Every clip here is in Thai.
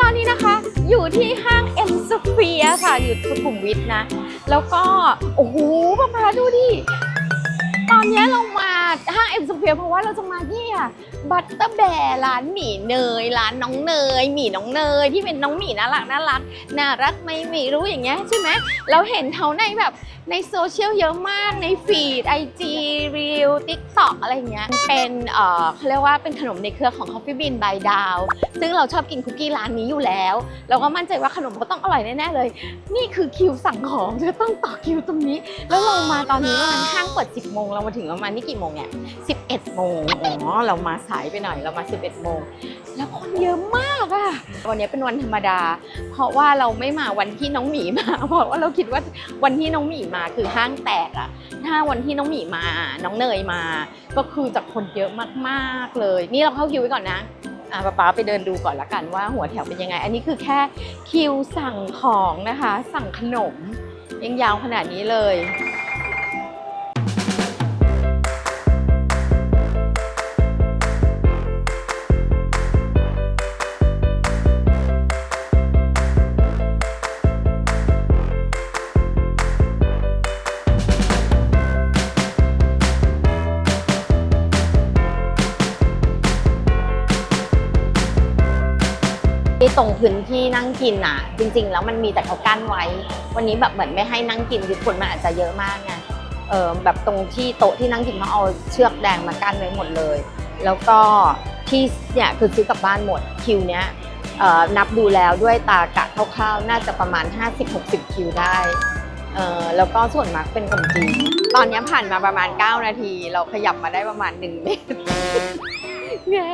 ตอนนี้นะคะ อยู่ที่ห้างเอ็มสเฟียค่ะ อยู่สุขุมวิทนะ แล้วก็ โอ้โหป้าพาดูดิ ตอนนี้เรามา ห้างเอ็มสเฟียเพราะว่าเราจะมาที่อะบัตเตอร์แบร์ร้านหมี่เนย ร้านน้องเนยหมี่น้องเนย ที่เป็นน้องหมี่น่ารักน่ารักน่ารักไม่หมี่รู้อย่างเงี้ยใช่ไหมเราเห็นเขาในแบบในโซเชียลเยอะมากในฟีดไอจีรีลทิกตอกอะไรอย่างเงี้ยเป็นเอ่อเขาเรียกว่าเป็นขนมในเครือของ Coffee Bean by Dow ซึ่งเราชอบกินคุกกี้ร้านนี้อยู่แล้ว เราก็มั่นใจว่าขนมก็ต้องอร่อยแน่ๆเลย นี่คือคิวสั่งของจะต้องต่อคิวตรงนี้ แล้วเรามาตอนนี้มาณห้างเปิด 10โมงเรามาถึงประมาณนี่กี่โมงเนี่ย 11 โมงอ๋อเรามาสายไปหน่อยเรามา 11 โมง แล้วคนเยอะมากอะวันนี้เป็นวันธรรมดา เพราะว่าเราไม่มาวันที่น้องหมีมา เพราะว่าเราคิดว่าวันที่น้องหมีมาคือห้างแตกอะถ้าวันที่น้องหมีมา น้องเนยมา ก็คือจะคนเยอะมากๆเลย นี่เราเข้าคิวไว้ก่อนนะอะป๊าป๊าไปเดินดูก่อนละกันว่าหัวแถวเป็นยังไง อันนี้คือแค่คิวสั่งของนะคะ สั่งขนมยังยาวขนาดนี้เลย ที่ตรงพื้นที่นั่งกินอะ จริง ๆ แล้วมันมีแต่เขากั้นไว้ วันนี้แบบเหมือนไม่ให้นั่งกินคือคนมันอาจจะเยอะมากไงเออแบบตรงที่โต๊ะที่นั่งกินเขาเอาเชือกแดงมากั้นไว้หมดเลย แล้วก็ที่เนี่ยคือซื้อกลับบ้านหมดคิวเนี้ยเอ่อนับดูแล้วด้วยตากะคร่าวๆ น่าจะประมาณ 50-60 คิวได้เออแล้วก็ส่วนมากเป็นคนจีน ตอนนี้ผ่านมาประมาณ 9 นาที เราขยับมาได้ประมาณ 1 เมตร แย่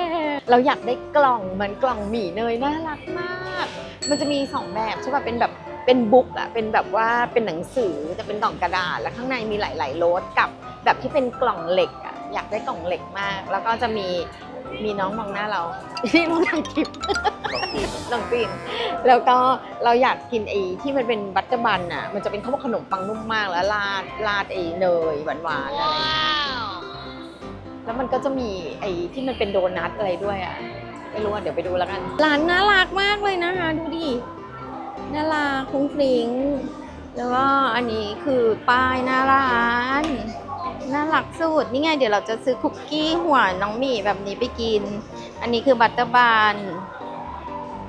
เราอยากได้กล่องเหมือนกล่องหมี่เนยน่ารักมาก มันจะมีสองแบบใช่ป่ะเป็นแบบเป็นบุ๊กอะเป็นแบบว่าเป็นหนังสือจะเป็นกล่องกระดาษ แล้วข้างในมีหลายๆโรสกับ แบบที่เป็นกล่องเหล็กอะอยากได้กล่องเหล็กมาก แล้วก็จะมีมีน้องมองหน้าเรา ที่น้องทางคลิปน้องปีนแล้วก็เราอยากกินไอ้ที่มันเป็นบัตเตอร์บันอะมันจะเป็นข้าวขนมปังนุ่มมากแล้วราดราดไอ้เนยหวานๆอะไร แล้วมันก็จะมีไอ้ที่มันเป็นโดนัทอะไรด้วยอะไม่รู้อะเดี๋ยวไปดูแล้วกันร้านน่ารักมากเลยนะคะ ดูดิน่ารักคุ้งฟริ้งแล้วก็อันนี้คือป้ายหน้าร้านน่ารักสุดนี่ไง เดี๋ยวเราจะซื้อคุกกี้หัวน้องหมี่แบบนี้ไปกิน อันนี้คือบัตเตอร์บัน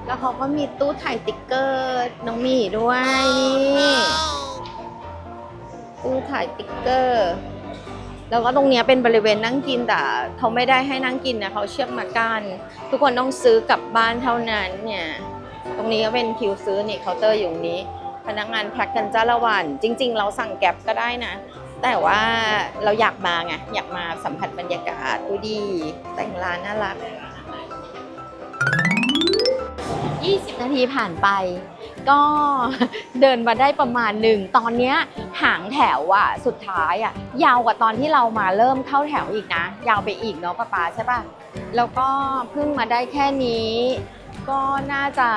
แล้วเขาก็มีตู้ถ่ายติ๊กเกอร์น้องหมี่ด้วยนี่ตู้ถ่ายติ๊กเกอร์ แล้วก็ตรงนี้เป็นบริเวณนั่งกินแต่เขาไม่ได้ให้นั่งกินนะเขาเชือกมากั้นทุกคนต้องซื้อกลับบ้านเท่านั้นเนี่ย ตรงนี้ก็เป็นคิวซื้อนี่เคาน์เตอร์อยู่นี้ พนักงานแพ็กกันจ้าละวัน จริง ๆ เราสั่งแก็บก็ได้นะ แต่ว่าเราอยากมาไงอยากมาสัมผัสบรรยากาศดูดีแต่งร้านน่ารัก 20 นาทีผ่านไป ก็เดินมาได้ประมาณหนึ่ง ตอนเนี้ยหางแถวอะสุดท้ายอะยาวกว่าตอนที่เรามาเริ่มเข้าแถวอีกนะ ยาวไปอีกเนาะป้าป๊าใช่ปะแล้วก็เพิ่งมาได้แค่นี้ ก็น่าจะ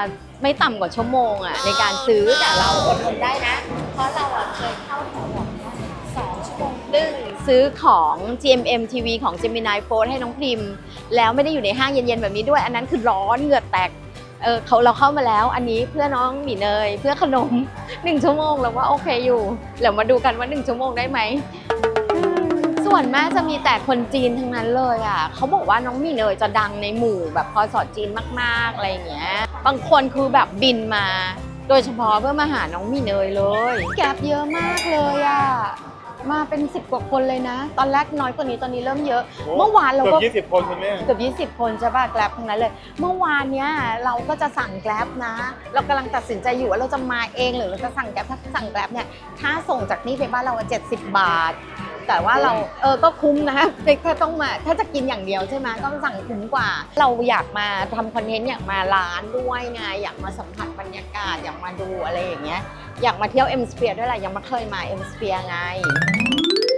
ไม่ต่ำกว่าชั่วโมงอะในการซื้อแต่เราอดทนได้นะ เพราะเราอะเคยเข้าแถวแบบเนี้ยสองชั่วโมงครึ่งซื้อของ GMM TV ของ Gemini Fold ให้น้องพิมพ์ แล้วไม่ได้อยู่ในห้างเย็นๆแบบนี้ด้วย อันนั้นคือร้อนเหงื่อแตก เออเขาเราเข้ามาแล้วอันนี้เพื่อน้องหมีเนย เพื่อขนมหนึ่งชั่วโมงเราว่าโอเคอยู่เดี๋ยวมาดูกันว่าหนึ่งชั่วโมงได้ไหมส่วนมากจะมีแต่คนจีนทั้งนั้นเลยอะเขาบอกว่าน้องหมีเนยจะดังในหมู่แบบพอสอจีนมากๆอะไรอย่างเงี้ย บางคนคือแบบบินมา โดยเฉพาะเพื่อมาหาน้องหมีเนยเลย แกร็บเยอะมากเลยอะ มาเป็นสิบกว่าคนเลยนะ ตอนแรกน้อยกว่านี้ตอนนี้เริ่มเยอะ เมื่อวานเราก็เกือบยี่สิบคนคุณแม่เกือบ20 คนใช่ป่ะแกร็บทั้งนั้นเลย เมื่อวานเนี้ยเราก็จะสั่งแกร็บนะ เรากำลังตัดสินใจอยู่ว่าเราจะมาเองหรือเราจะสั่งแกร็บถ้าสั่งแกร็บเนี่ยค่าส่งจากนี่ไปบ้านเราอะ70 บาท แต่ว่าเราเออก็คุ้มนะถ้าต้องมาถ้าจะกินอย่างเดียวใช่ไหมก็สั่งคุ้มกว่า เราอยากมาทำคอนเทนต์อยากมาร้านด้วยไงอยากมาสัมผัสบรรยากาศอยากมาดูอะไรอย่างเงี้ยอยากมาเที่ยวเอ็มสเปียร์ด้วยแหละยังไม่เคยมาเอ็มสเปียร์ไง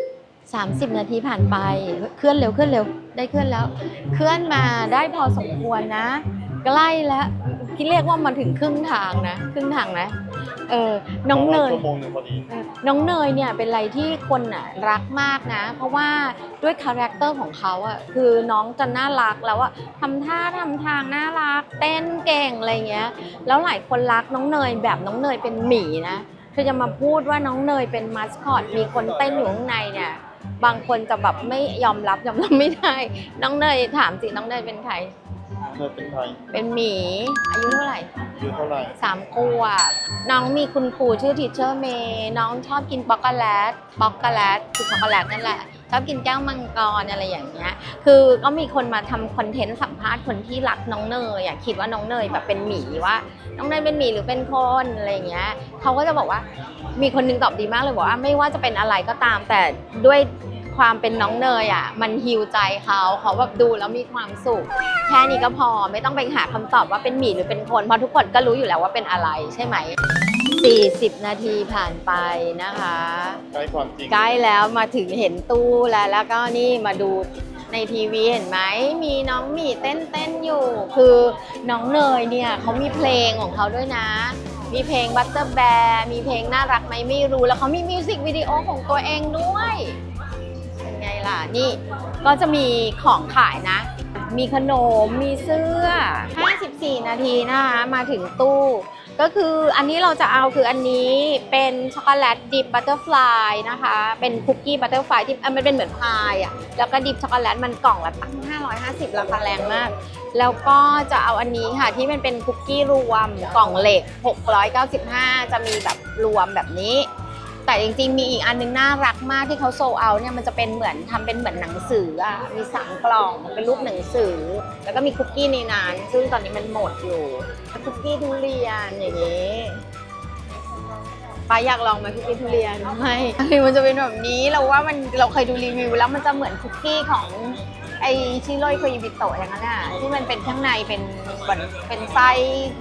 30 นาทีผ่านไปเคลื่อนเร็วเคลื่อนเร็วได้เคลื่อนแล้ว เคลื่อนมาได้พอสมควรนะ ใกล้แล้วคิดเรียกว่ามาถึงครึ่งทางนะ ครึ่งทางนะ เออน้องเนยชั่วโมงหนึ่งพอดีเออน้องเนยเนี่ยเป็นอะไรที่คนอะรักมากนะ เพราะว่าด้วยคาแรคเตอร์ของเขาอะคือน้องจะน่ารักแล้วอะทำท่าทำทางน่ารัก เต้นเก่งอะไรเงี้ย แล้วหลายคนรักน้องเนยแบบน้องเนยเป็นหมีนะเธอจะมาพูดว่าน้องเนยเป็นมาสคอตมีคนเต้นอยู่ข้างในเนี่ยบางคนจะแบบไม่ยอมรับยอมรับไม่ได้ น้องเนยถามสิน้องเนยเป็นใครเนยเป็นไทยเป็นหมีอายุเท่าไหร่ อายุเท่าไหร่สามขวบน้องมีคุณครูชื่อทีเชอร์เมย์น้องชอบกินป๊อกโกแลตป๊อกโกแลตคือช็อกโกแลตนั่นแหละชอบกินแก้วมังกรอะไรอย่างเงี้ย คือก็มีคนมาทำคอนเทนต์สัมภาษณ์คนที่รักน้องเนยอะคิดว่าน้องเนยแบบเป็นหมีว่า น้องเนยเป็นหมีหรือเป็นคนอะไรอย่างเงี้ยเขาก็จะบอกว่ามีคนหนึงตอบดีมากเลยบอกว่าไม่ว่าจะเป็นอะไรก็ตามแต่ด้วย ความเป็นน้องเนยอะมันฮิวใจเขาเขาแบบดูแล้วมีความสุข แค่นี้ก็พอไม่ต้องไปหาคำตอบว่าเป็นหมีหรือเป็นคนเพราะทุกคนก็รู้อยู่แล้วว่าเป็นอะไรใช่ไหม 40 นาทีผ่านไปนะคะใกล้ความจริงใกล้แล้วมาถึงเห็นตู้แล้วแล้วก็นี่มาดูในทีวีเห็นไหมมีน้องหมีเต้นเต้นอยู่ คือน้องเนยเนี่ยเขามีเพลงของเขาด้วยนะ มีเพลง Butter Bear มีเพลงน่ารักไหมไม่รู้แล้วเขามีมิวสิกวิดีโอของตัวเองด้วยเป็นไง ล่ะ นี่ก็จะมีของขายนะ มีขนม มีเสื้อ 54 นาทีนะคะ มาถึงตู้ ก็คืออันนี้เราจะเอาคืออันนี้เป็นช็อกโกแลตดิบบัตเตอร์ฟลายนะคะ เป็นคุกกี้บัตเตอร์ฟลายที่อ่อมันเป็นเหมือนพายอะ แล้วก็ดิบช็อกโกแลตมันกล่องละตั้ง550 ราคาแรงมาก แล้วก็จะเอาอันนี้ค่ะที่มันเป็นคุกกี้รวมกล่องเหล็ก 695 จะมีแบบรวมแบบนี้ แต่จริงๆมีอีกอันนึงน่ารักมากที่เขาโซเอาเนี่ยมันจะเป็นเหมือนทำเป็นเหมือนหนังสืออะมีสามกล่องเป็นรูปหนังสือ แล้วก็มีคุกกี้ในนั้นซึ่งตอนนี้มันหมดอยู่คุกกี้ทุเรียนอย่างนี้ป้าอยากลองไหมคุกกี้ทุเรียนไม่คือมันจะเป็นแบบนี้เราว่ามันเราเคยดูรีวิวแล้วมันจะเหมือนคุกกี้ของไอชิโร่โคยิบิโตะอย่างนั้นอะที่มันเป็นข้างในเป็นเหมือนเป็นไส้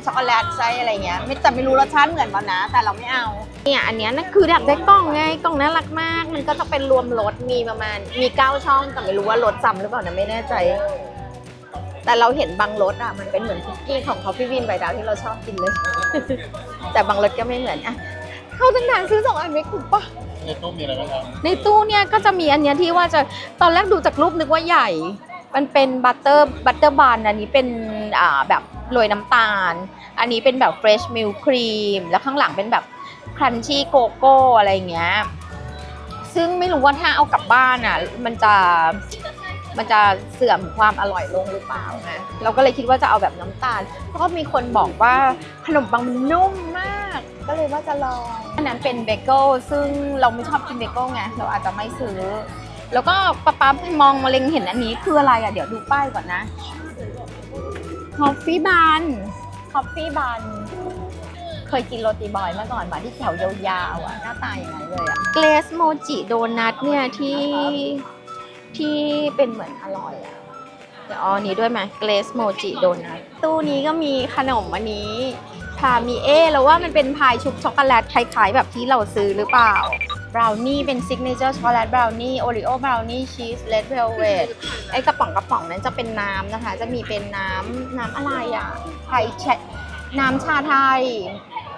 ช็อกโกแลตไส้อะไรเงี้ยไม่แต่ไม่รู้รสชาติเหมือนมันนะ แต่เราไม่เอา เนี่ยอันเนี้ยนะคืออยากได้กล่องไงกล่องน่ารักมาก มันก็จะเป็นรวมรสมีประมาณมีเก้าช่องแต่ไม่รู้ว่ารสจำหรือเปล่านะไม่แน่ใจ แต่เราเห็นบางรสอะมันเป็นเหมือนคุกกี้ของคอฟฟี่บีนใบดาวที่เราชอบกินเลย แต่บางรสก็ไม่เหมือนอะเข้าตั้งนานซื้อสองอันไม่คุ้มปะในตู้มีอะไรบ้างครับในตู้เนี่ยก็จะมีอันเนี้ยที่ว่าจะตอนแรกดูจากรูปนึกว่าใหญ่ มันเป็นบัตเตอร์บัตเตอร์บานอันนี้เป็นอ่าแบบโรยน้ำตาล อันนี้เป็นแบบเฟรชมิลครีมแล้วข้างหลังเป็นแบบ ครันชี่โกโก้อะไรอย่างเงี้ย ซึ่งไม่รู้ว่าถ้าเอากลับบ้านอะ มันจะมันจะเสื่อมความอร่อยลงหรือเปล่านะเราก็เลยคิดว่าจะเอาแบบน้ำตาลเพราะมีคนบอกว่าขนมปังมันนุ่มมาก ก็เลยว่าจะลองอันนั้นเป็นเบเกิลซึ่งเราไม่ชอบกินเบเกิลไงเราอาจจะไม่ซื้อ แล้วก็ป๊าป๊ามองมาเล็งเห็นอันนี้คืออะไรอะเดี๋ยวดูป้ายก่อนนะคอฟฟี่บันคอฟฟี่บัน เคยกินโรตีบอยเมื่อก่อนมาที่แถวยาวๆอะหน้าตาอย่างไรเลยอะเกรสโมจิโดนัทเนี่ยที่ที่เป็นเหมือนอร่อยอะเดี๋ยวเอาอันนี้ด้วยไหมเกรสโมจิโดนัทตู้นี้ก็มีขนมอันนี้พามีเอแล้วว่ามันเป็นพายชุบช็อกโกแลตคล้ายๆ แบบที่เราซื้อหรือเปล่าบราวนี่เป็นซิกเนเจอร์ช็อกโกแลตบราวนี่โอริโอบราวนี่ชีสเลดเวลเวทไอกระป๋องกระป๋องนั้นจะเป็นน้ำนะคะ จะมีเป็นน้ำน้ำอะไรอะไทยแชน้ำชาไทย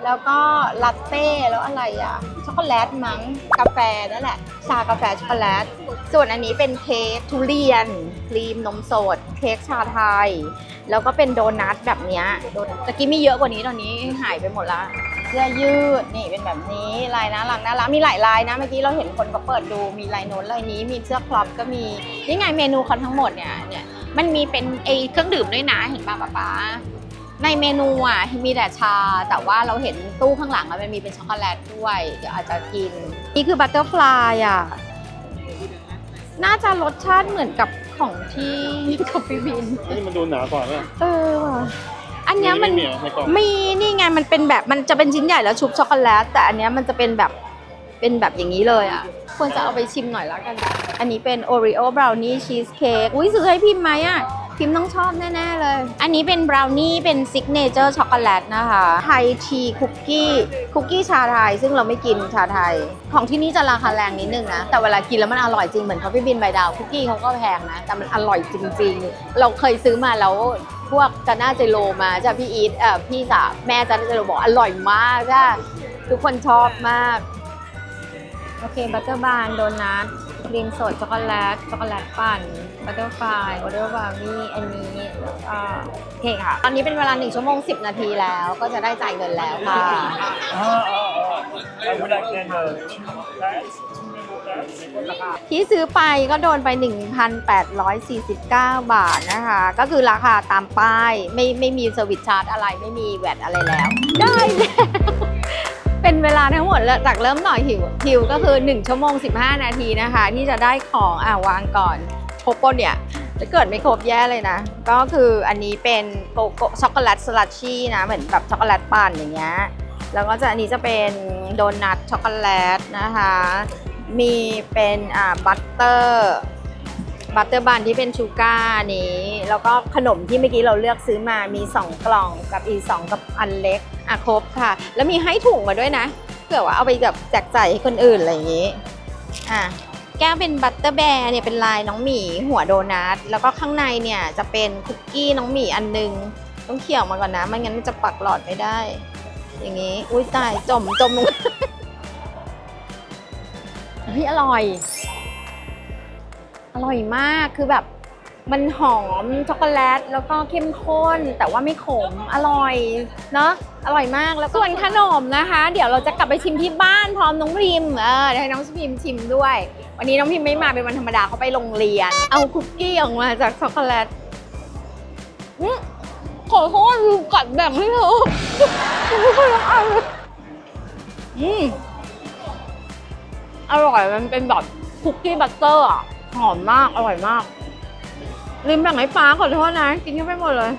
แล้วก็ลาเต้แล้วอะไรอะช็อกโกแลตมั้งกาแฟนั่นแหละชากาแฟช็อกโกแลต ส่วนอันนี้เป็นเค้กทุเรียน ครีมนมสด เค้กชาไทย แล้วก็เป็นโดนัทแบบนี้โดนตะกี้มีเยอะกว่านี้ตอนนี้หายไปหมดละเสื้อยืดนี่เป็นแบบนี้ลายน่ารักน่ารักมีหลายลายนะเมื่อกี้เราเห็นคนก็เปิดดูมีลายโน้นลายนี้มีเสื้อครอปก็มีนี่ไงเมนูเขาทั้งหมดเนี่ยเนี่ยมันมีเป็นไอเครื่องดื่มด้วยนะเห็นป่ะป๊าป๊า ในเมนูอะมีแต่ชา แต่ว่าเราเห็นตู้ข้างหลังอะมันมีเป็นช็อกโกแลตด้วย เดี๋ยวอาจจะกิน นี่คือบัตเตอร์ฟลายอะ น่าจะรสชาติเหมือนกับของที่คอฟฟี่บินนี่มันดูหนากว่าไหมเออว่ะอันเนี้ยมันไมีเหรอในกล่องมีนี่ไงมันเป็นแบบมันจะเป็นชิ้นใหญ่แล้วชุบช็อกโกแลตแต่อันเนี้ยมันจะเป็นแบบเป็นแบบอย่างนี้เลยอะควรจะเอาไปชิมหน่อยแล้วกัน อันนี้เป็นโอริโอบราวนี่ชีสเค้กอุ้ยซื้อให้พิมพ์ไหมอะ พิมพ์ต้องชอบแน่ ๆ เลย อันนี้เป็นบราวนี่เป็นซิกเนเจอร์ช็อกโกแลตนะคะไทยทีคุกกี้คุกกี้ชาไทย ซึ่งเราไม่กินชาไทย ของที่นี่จะราคาแรงนิดนึงนะ แต่เวลากินแล้วมันอร่อยจริง เหมือนคอฟฟี่บินใบดาวคุกกี้เขาก็แพงนะ แต่มันอร่อยจริง ๆ เราเคยซื้อมาแล้วพวกจาน่าเจโรมาจ้ะพี่อีทเอ่อพี่สาวแม่จาน่าเจโรบอกอร่อยมากจ้ะทุกคนชอบมาก โอเคบัตเตอร์บานโดนัทครีมสดช็อกโกแลตช็อกโกแลตปั่น บัตเตอร์ฟลายบัตเตอร์บาร์มี่อันนี้โอเคค่ะ ตอนนี้เป็นเวลา 1 ชั่วโมง 10 นาทีแล้ว ก็จะได้จ่ายเงินแล้วค่ะ Ah, ah, ah. I would like then uh, that's ที่ซื้อไปก็โดนไป 1,849 บาทนะคะ ก็คือราคาตามป้ายไม่ไม่มีเซอร์วิสชาร์จอะไรไม่มีแวดอะไรแล้ว ได้แล้วเป็นเวลาทั้งหมดแล้วจากเริ่มหน่อยหิวหิวก็คือ 1 ชั่วโมง 15 นาทีนะคะ ที่จะได้ของอ่าวางก่อน ครบปะเนี่ยจะเกิดไม่ครบแย่เลยนะ ก็คืออันนี้เป็นโกโก้ช็อกโกแลตสลัดชี่นะเหมือนแบบช็อกโกแลตปั่นอย่างเงี้ยแล้วก็จะอันนี้จะเป็นโดนัทช็อกโกแลตนะคะ มีเป็นอ่าบัตเตอร์บัตเตอร์บันที่เป็นชูการ์นี้ แล้วก็ขนมที่เมื่อกี้เราเลือกซื้อมามี 2 กล่องกับอีก2กับอันเล็กอะครบค่ะ แล้วมีให้ถุงมาด้วยนะเผื่อว่าเอาไปแบบแจกจ่ายให้คนอื่นอะไรอย่างนี้อะ แก้วเป็นบัตเตอร์แบร์เนี่ยเป็นลายน้องหมีหัวโดนัทแล้วก็ข้างในเนี่ยจะเป็นคุกกี้น้องหมีอันนึง ต้องเขี่ยวมาก่อนนะไม่งั้นมันจะปักหลอดไม่ได้ อย่างนี้ อุ้ยตายจมจมลงเฮ้ยอร่อย อร่อยมากคือแบบ มันหอมช็อกโกแลตแล้วก็เข้มข้น แต่ว่าไม่ขมอร่อยเนอะอร่อยมากแล้วก็ส่วนขนมนะคะ เดี๋ยวเราจะกลับไปชิมที่บ้านพร้อมน้องพิมเออเดี๋ยวให้น้องพิมชิมด้วย วันนี้น้องพิมไม่มาเป็นวันธรรมดาเขาไปโรงเรียน เอาคุกกี้ออกมาจากช็อกโกแลตอื้อขอโทษลืมกัดแบ่งให้เธอไม่ค่อยรักอันเลยอืมอร่อยมันเป็นแบบคุกกี้บัตเตอร์อะหอมมากอร่อยมาก ลืมแบ่งให้ป้าขอโทษนะ กินกันไปหมดเลย